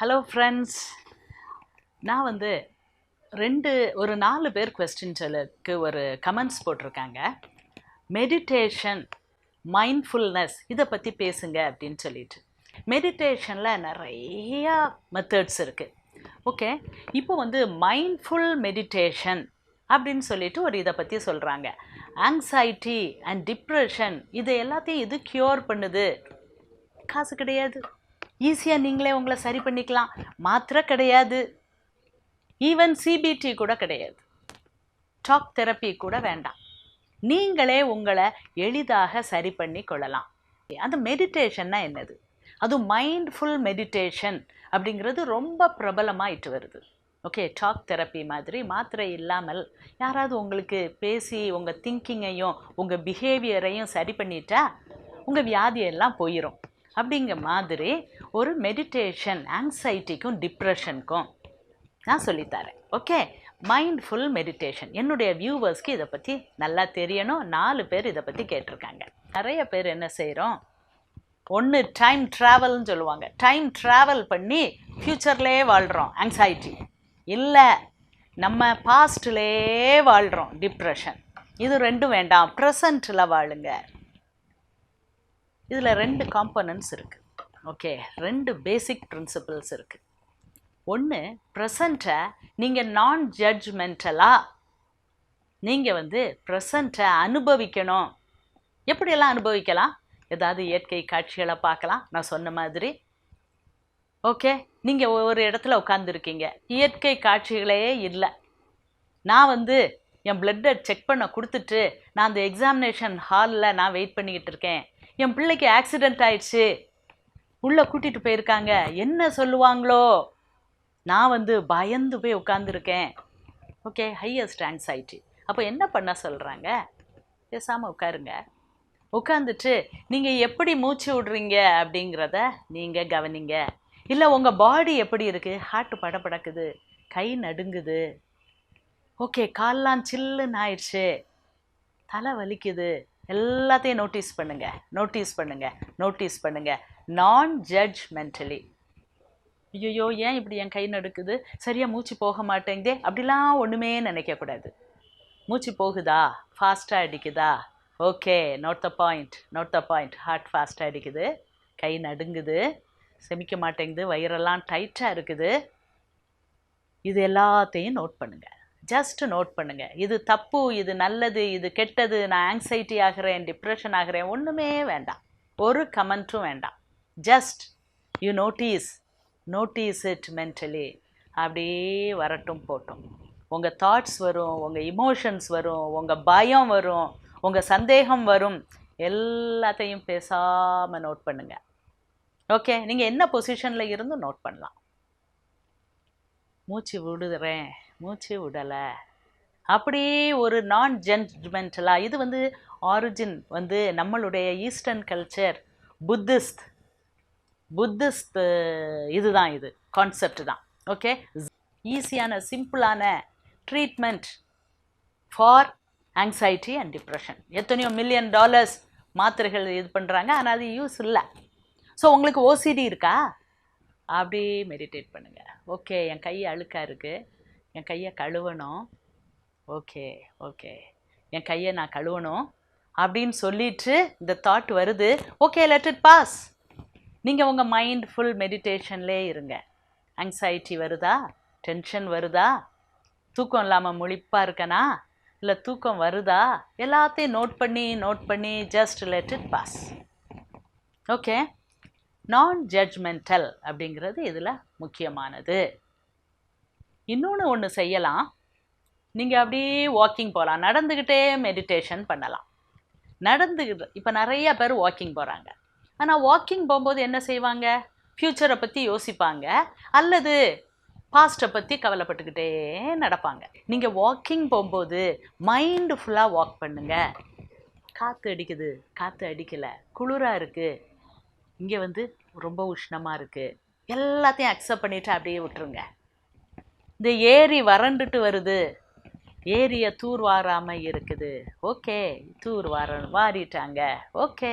Hello friends நான் வந்து ரெண்டு ஒரு நாலு பேர் கொஸ்டின்ஸுக்கு ஒரு கமெண்ட்ஸ் போட்டிருக்காங்க. மெடிடேஷன் மைண்ட்ஃபுல்னஸ் இதை பற்றி பேசுங்க அப்படின்னு சொல்லிட்டு. மெடிடேஷனில் நிறையா மெத்தட்ஸ் இருக்குது ஓகே இப்போ வந்து மைண்ட்ஃபுல் மெடிடேஷன் அப்படின்னு சொல்லிட்டு ஒரு இதை பற்றி சொல்கிறாங்க ஆங்ஸைட்டி அண்ட் டிப்ரெஷன் இதை எல்லாத்தையும் இது க்யூர் பண்ணுது? காசு கிடையாது. ஈஸியாக நீங்களே உங்களை சரி பண்ணிக்கலாம். மாத்திரை கிடையாது. ஈவன் சிபிடி கூட கிடையாது. டாக் தெரப்பி கூட வேண்டாம். நீங்களே உங்களை எளிதாக சரி பண்ணி கொள்ளலாம். அந்த மெடிடேஷன்னா என்னது? அது மைண்ட்ஃபுல் மெடிடேஷன் அப்படிங்கிறது ரொம்ப பிரபலமாயிட்டு வருது. ஓகே டாக் தெரப்பி மாதிரி மாத்திரை இல்லாமல் யாராவது உங்களுக்கு பேசி உங்கள் திங்கிங்கையும் உங்கள் பிஹேவியரையும் சரி பண்ணிட்டா உங்கள் வியாதியெல்லாம் போயிடும் அப்படிங்கிற மாதிரி ஒரு மெடிடேஷன் ஆங்ஸைட்டிக்கும் டிப்ரெஷனுக்கும் நான் சொல்லித்தரேன். ஓகே மைண்ட்ஃபுல் மெடிடேஷன் என்னுடைய வியூவர்ஸ்க்கு இதை பற்றி நல்லா தெரியணும். நாலு பேர் இதை பற்றி கேட்டிருக்காங்க. நிறைய பேர் என்ன செய்கிறோம் ஒன்று டைம் ட்ராவல்னு சொல்லுவாங்க. டைம் ட்ராவல் பண்ணி ஃப்யூச்சர்லேயே வாழ்கிறோம் ஆங்ஸைட்டி இல்லை நம்ம பாஸ்ட்லேயே வாழ்கிறோம் டிப்ரெஷன் இது ரெண்டும் வேண்டாம். ப்ரெசண்ட்டில் வாழுங்க. இதில் ரெண்டு காம்பனன்ட்ஸ் இருக்குது ஓகே ரெண்டு பேசிக் பிரின்சிபிள்ஸ் இருக்குது ஒன்று ப்ரெசண்ட்டை நீங்கள் நான் ஜட்ஜ்மெண்டலாக நீங்கள் வந்து ப்ரெசண்ட்டை அனுபவிக்கணும். எப்படியெல்லாம் அனுபவிக்கலாம்? ஏதாவது இயற்கை காட்சிகளை பார்க்கலாம். நான் சொன்ன மாதிரி. ஓகே நீங்கள் ஒரு இடத்துல உட்காந்துருக்கீங்க இயற்கை காட்சிகளே இல்லை. நான் வந்து என் பிளட்டை செக் பண்ண கொடுத்துட்டு நான் அந்த எக்ஸாமினேஷன் ஹாலில் நான் வெயிட் பண்ணிக்கிட்டு இருக்கேன். என் பிள்ளைக்கு ஆக்சிடெண்ட் ஆயிடுச்சு. உள்ளே கூட்டிகிட்டு போயிருக்காங்க. என்ன சொல்லுவாங்களோ? நான் வந்து பயந்து போய் உட்காந்துருக்கேன் ஓகே ஹையஸ்ட் ஆங்ஸைட்டி அப்போ என்ன பண்ண சொல்கிறாங்க பேசாமல் உட்காருங்க. உட்காந்துட்டு நீங்கள் எப்படி மூச்சு விடுறீங்க? அப்படிங்கிறத நீங்கள் கவனிங்க. இல்லை உங்கள் பாடி எப்படி இருக்குது ஹார்ட் படப்படக்குது கை நடுங்குது. ஓகே கால்லாம் சில்லுன்னு ஆயிடுச்சு. தலை வலிக்குது. எல்லாத்தையும் நோட்டீஸ் பண்ணுங்க. நோட்டீஸ் பண்ணுங்க. நோட்டீஸ் பண்ணுங்க. நான் ஜட்ஜ் மென்டலி ஐயோ ஏன் இப்படி என் கை நடுக்குது? சரியாக மூச்சு போக மாட்டேங்குதே? அப்படிலாம் ஒன்றுமே நினைக்கக்கூடாது மூச்சு போகுதா? ஃபாஸ்ட்டாக அடிக்குதா? Okay note the point note the point heart ஃபாஸ்ட்டாக அடிக்குது. கை நடுங்குது. செமிக்க மாட்டேங்குது. வயிறெல்லாம் டைட்டாக இருக்குது. இது எல்லாத்தையும் நோட் பண்ணுங்கள் ஜஸ்ட் நோட் பண்ணுங்கள் இது தப்பு இது நல்லது இது கெட்டது நான் ஆங்ஸைட்டி ஆகிறேன் டிப்ரெஷன் ஆகிறேன் ஒன்றுமே வேண்டாம். ஒரு கமெண்ட்டும் வேண்டாம். Just you notice notice it mentally அப்படியே வரட்டும் போட்டும். உங்கள் தாட்ஸ் வரும் உங்கள் இமோஷன்ஸ் வரும் உங்கள் பயம் வரும் உங்கள் சந்தேகம் வரும். எல்லாத்தையும் பேசாமல் நோட் பண்ணுங்கள் ஓகே நீங்கள் என்ன பொசிஷனில் இருந்து நோட் பண்ணலாம்? மூச்சு விடுறேன். மூச்சு விடலை. அப்படியே ஒரு நான் ஜட்ஜ்மெண்டலாக இது வந்து ஆரிஜின் வந்து நம்மளுடைய ஈஸ்டர்ன் கல்ச்சர் புத்திஸ்ட் புத்திஸ்ட் இதுதான் இது கான்செப்ட் தான். ஓகே ஈஸியான சிம்பிளான treatment for anxiety and depression எத்தனையோ மில்லியன் டாலர்ஸ் மாத்திரைகள் இது பண்ணுறாங்க ஆனால் அது யூஸ் இல்லை. ஸோ உங்களுக்கு ஓசிடி இருக்கா? அப்படி மெடிடேட் பண்ணுங்கள் ஓகே என் கை அழுக்காக இருக்குது என் கையை கழுவணும். Okay okay. என் கையை நான் கழுவணும் அப்படின்னு சொல்லிட்டு இந்த தாட் வருது. ஓகே லெட் இட் பாஸ் நீங்கள் உங்கள் மைண்ட் ஃபுல் மெடிடேஷன்லே இருங்க. ஆங்ஸைட்டி வருதா? டென்ஷன் வருதா? தூக்கம் இல்லாமல் முழிப்பாக இருக்கனா? இல்லை தூக்கம் வருதா? எல்லாத்தையும் நோட் பண்ணி நோட் பண்ணி just let it pass okay நான் ஜட்ஜ்மெண்டல் அப்படிங்கிறது இதில் முக்கியமானது. இன்னொன்று ஒன்று செய்யலாம். நீங்கள் அப்படியே வாக்கிங் போகலாம் நடந்துக்கிட்டே மெடிடேஷன் பண்ணலாம். நடந்துக்கிட்டு இப்போ நிறைய பேர் வாக்கிங் போகிறாங்க ஆனால் வாக்கிங் போகும்போது என்ன செய்வாங்க? ஃப்யூச்சரை பற்றி யோசிப்பாங்க. அல்லது பாஸ்ட்டை பற்றி கவலைப்பட்டுக்கிட்டே நடப்பாங்க. நீங்கள் வாக்கிங் போகும்போது மைண்டு ஃபுல்லாக வாக் பண்ணுங்கள் காற்று அடிக்குது. காற்று அடிக்கலை. குளிராக இருக்குது இங்கே வந்து ரொம்ப உஷ்ணமாக இருக்குது எல்லாத்தையும் அக்செப்ட் பண்ணிவிட்டு அப்படியே விட்டுருங்க. இந்த ஏரி வறண்டுட்டு வருது. ஏரியை தூர் வாராமல் இருக்குது. ஓகே தூர் வார வாரிட்டாங்க. ஓகே.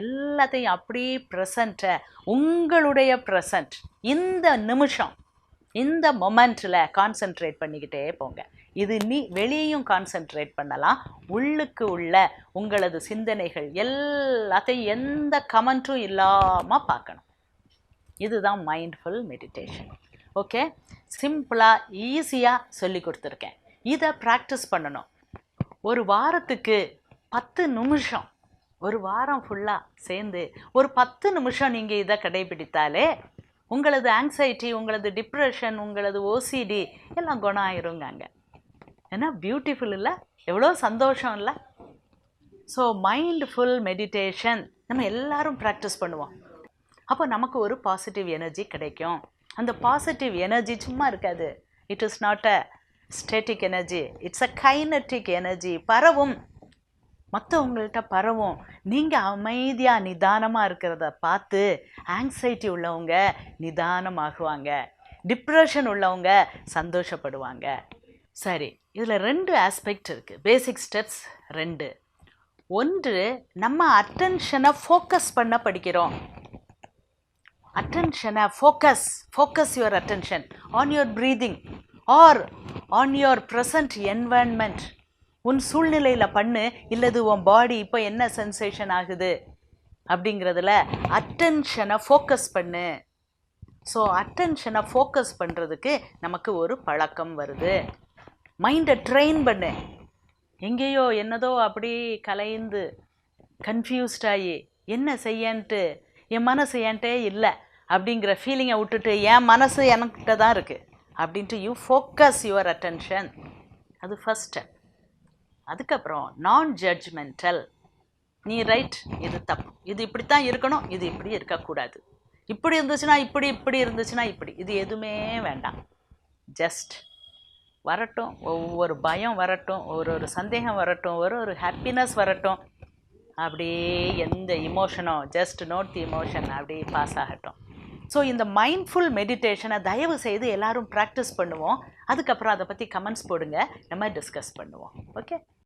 எல்லாத்தையும் அப்படியே ப்ரெசண்ட்டை உங்களுடைய ப்ரெசண்ட் இந்த நிமிஷம் இந்த மொமெண்ட்டில் கான்சென்ட்ரேட் பண்ணிக்கிட்டே போங்க. இது நீ வெளியையும் கான்சென்ட்ரேட் பண்ணலாம். உள்ளுக்கு உள்ள உங்களது சிந்தனைகள் எல்லாத்தையும் எந்த கமெண்ட்டும் இல்லாமல் பார்க்கணும். இதுதான் மைண்ட்ஃபுல் மெடிடேஷன் ஓகே? சிம்பிளாக ஈஸியாக சொல்லி கொடுத்துருக்கேன். இதை ப்ராக்டிஸ் பண்ணணும். ஒரு வாரத்துக்கு பத்து நிமிஷம் ஒரு வாரம் ஃபுல்லாக சேர்ந்து ஒரு பத்து நிமிஷம் நீங்கள் இதை கடைபிடித்தாலே உங்களது ஆங்ஸைட்டி உங்களது டிப்ரெஷன் உங்களது ஓசிடி எல்லாம் குணம் ஆயிருங்காங்க ஏன்னா பியூட்டிஃபுல் இல்லை எவ்வளோ சந்தோஷம் இல்லை. ஸோ மைண்ட்ஃபுல் மெடிடேஷன் நம்ம எல்லாரும் ப்ராக்டிஸ் பண்ணுவோம். அப்போ நமக்கு ஒரு பாசிட்டிவ் எனர்ஜி கிடைக்கும். அந்த பாசிட்டிவ் எனர்ஜி சும்மா இருக்காது. It is not a static energy it's a kinetic energy பரவும். மற்றவங்கள்ட்ட பரவும். நீங்கள் அமைதியாக நிதானமாக இருக்கிறத பார்த்து ஆங்ஸைட்டி உள்ளவங்க நிதானமாகுவாங்க. டிப்ரெஷன் உள்ளவங்க சந்தோஷப்படுவாங்க. சரி இதில் ரெண்டு ஆஸ்பெக்ட் இருக்குது பேசிக் ஸ்டெப்ஸ் ரெண்டு. ஒன்று நம்ம அட்டென்ஷனை ஃபோக்கஸ் பண்ண படிக்கிறோம். அட்டென்ஷனை focus focus your attention on your breathing or on your present environment உன் சூழ்நிலையில் பண்ணு இல்லது உன் பாடி இப்போ என்ன சென்சேஷன் ஆகுது? அப்படிங்கிறதுல அட்டென்ஷனை ஃபோக்கஸ் பண்ணு. ஸோ அட்டென்ஷனை ஃபோக்கஸ் பண்ணுறதுக்கு நமக்கு ஒரு பழக்கம் வருது. மைண்டை ட்ரெயின் பண்ணு. எங்கேயோ என்னதோ அப்படி கலைந்து கன்ஃபியூஸ்டாகி என்ன செய்யன்ட்டு என் மனசு என்கிட்டே இல்லை அப்படிங்கிற ஃபீலிங்கை விட்டுட்டு என் மனசு எனக்கிட்ட தான் இருக்குது அப்படின்ட்டு யூ ஃபோக்கஸ் யுவர் அட்டென்ஷன் அது ஃபஸ்ட் ஸ்டெப் அதுக்கப்புறம் நான் ஜட்ஜ்மெண்டல் நீ ரைட் இது தப்பு. இது இப்படித்தான் இருக்கணும் இது இப்படி இருக்கக்கூடாது. இப்படி இருந்துச்சுன்னா இப்படி இப்படி இருந்துச்சுன்னா இப்படி. இது எதுவுமே வேண்டாம். ஜஸ்ட் வரட்டும். ஒவ்வொரு பயம் வரட்டும் ஒரு ஒரு சந்தேகம் வரட்டும் ஒரு ஒரு ஹாப்பினஸ் வரட்டும். அப்படியே எந்த இமோஷனோ ஜஸ்ட் நோட் தி இமோஷன் அப்படியே பாஸ் ஆகட்டும். ஸோ இந்த மைண்ட்ஃபுல் மெடிடேஷனை தயவு செய்து எல்லாரும் ப்ராக்டிஸ் பண்ணுவோம். அதுக்கப்புறம் அதை பற்றி கமெண்ட்ஸ் போடுங்க. நம்ம டிஸ்கஸ் பண்ணுவோம். ஓகே